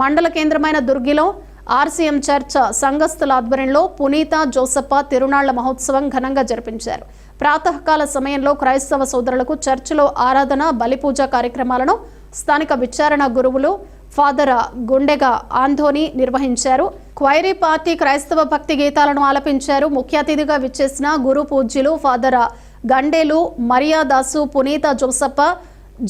మండల కేంద్రమైన దుర్గిలో RCM church సంఘస్థుల ఆధ్వర్యంలో పునీత జోసప్ప తిరునాళ్ళ మహోత్సవం ఘనంగా జరిపించారు. ప్రాతకాల సమయంలో క్రైస్తవ సోదరులకు చర్చిలో ఆరాధన బలిపూజ కార్యక్రమాలను స్థానిక విచారణ గురువులు ఫాదర్ గుండెగా ఆంధోని నిర్వహించారు. క్వైరీ పార్టీ క్రైస్తవ భక్తి గీతాలను ఆలపించారు. ముఖ్య అతిథిగా విచ్చేసిన గురు పూజ్యులు ఫాదర్ గండేలు మరియాదాసు పునీత జోసప్ప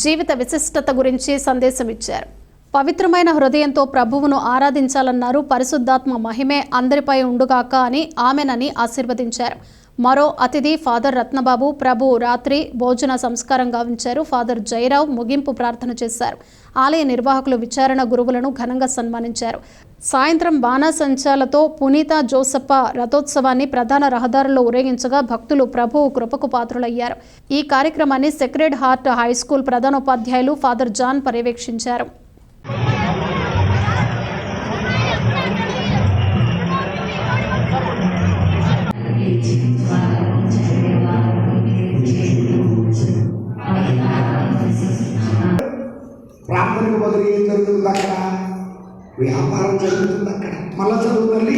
జీవిత విశిష్టత గురించి సందేశం ఇచ్చారు పవిత్రమైన హృదయంతో ప్రభువును ఆరాధించాలన్నారు. పరిశుద్ధాత్మ మహిమే అందరిపై ఉండుగాక అని ఆమెనని ఆశీర్వదించారు. మరో అతిథి ఫాదర్ రత్నబాబు ప్రభు రాత్రి భోజన సంస్కారం గావించారు. ఫాదర్ జయరావు ముగింపు ప్రార్థన చేశారు. ఆలయ నిర్వాహకులు విచారణ గురువులను ఘనంగా సన్మానించారు. సాయంత్రం బాణాసంచాలతో పునీత జోసప్ప రథోత్సవాన్ని ప్రధాన రహదారుల్లో ఊరేగించగా భక్తులు ప్రభువు కృపకు పాత్రులయ్యారు. ఈ కార్యక్రమాన్ని సెక్రెడ్ హార్ట్ హై స్కూల్ ప్రధానోపాధ్యాయులు ఫాదర్ జాన్ పర్యవేక్షించారు. ప్రార్థనకు బదులు ఏం జరుగుతుంది అక్కడ వ్యాపారం జరుగుతుంది అక్కడ మళ్ళా చదువు తల్లి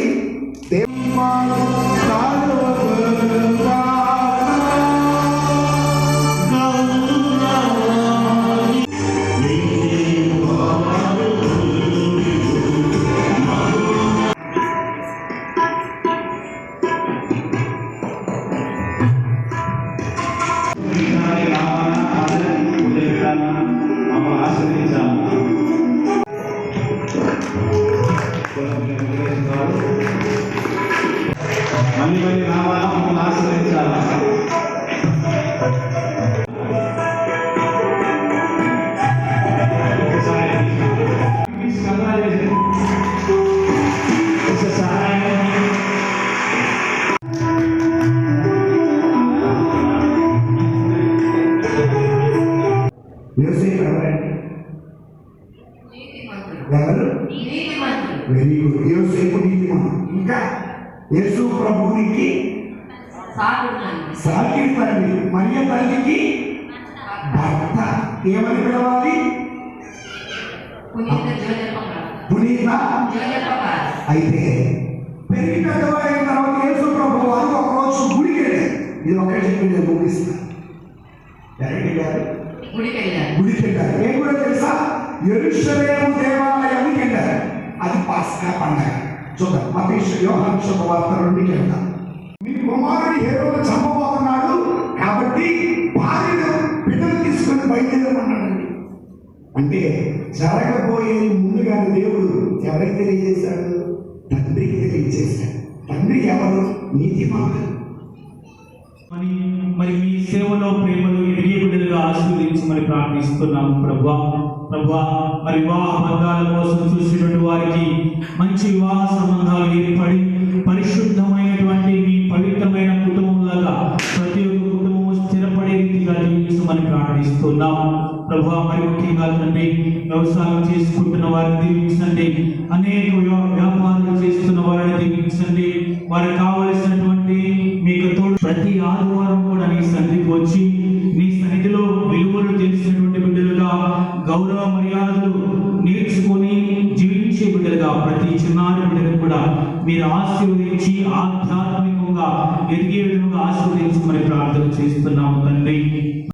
మళ్ళీ మళ్ళీ రావాలా మమ్మల్ని ఆశ్రయించాలా ఎవరు? Very good. యోసేపు నీతిమాన్ ఇంకా యేసు ప్రభునికి సాకిడి తండ్రి మరియ తల్లికి భర్త ఏమని పిలవాలి పునీత అయితే పెరిగి పెద్దవాడైన తర్వాత యేసు ప్రభు వారు ఒకరోజు గుడికి వెళ్ళారు ఇది ఒకటి చెప్పి నేను ముగిస్తాను ఎక్కడికి వెళ్ళారు గుడికి వెళ్ళారు ఏం కూడా తెలుసా ఎరుషలేము దేవాలయానికి వెళ్ళారు అది పాస్కా పండగ చూద్దాం. మతీష్ యోహాన్ శుభవార్త రెండుకి వెళ్దాం మీ కుమారుడు హేరోను చంపబోతున్నాడు కాబట్టి భార్య బిడ్డలు తీసుకుని బయలుదేరమన్నాడండి అంటే జరగబోయే ముందుగానే దేవుడు ఎవరికి తెలియజేశాడు? తండ్రికి తెలియజేశాడు. తండ్రి ఎవరు? నీతి మాట మరి మీ సేవలో ప్రేమలు ఆశీర్వదించమని ప్రార్థిస్తున్నాము ప్రభా. ప్రభా మరి వివాహ బంధాల కోసం చూసినటువంటి వారికి మంచి వివాహ సంబంధాలు ఏర్పడి పరిశుద్ధమైనటువంటి మీ పవిత్రమైన కుటుంబంలాగా ప్రతి ఒక్క కుటుంబం స్థిరపడే రీతిగా జీవించమని ప్రార్థిస్తున్నాం ప్రభా మరి ముఖ్యంగా తండ్రి వ్యవసాయం చేసుకుంటున్న వారిని దీవించండి. అనేక వ్యాపారాలు చేస్తున్న వారిని దీవించండి. వారికి కావలసినటువంటి మీకు తోడు ప్రతి ఆదివారం గౌరవ మర్యాదలు నేర్చుకొని జీవించే బిడ్డలుగా ప్రతి చిన్నారి బిడ్డలకు కూడా మీరు ఆశీర్వదించి ఆధ్యాత్మికంగా ఎదిగే విధంగా ఆశీర్వదించమని ప్రార్థన చేస్తున్నాము తండ్రి.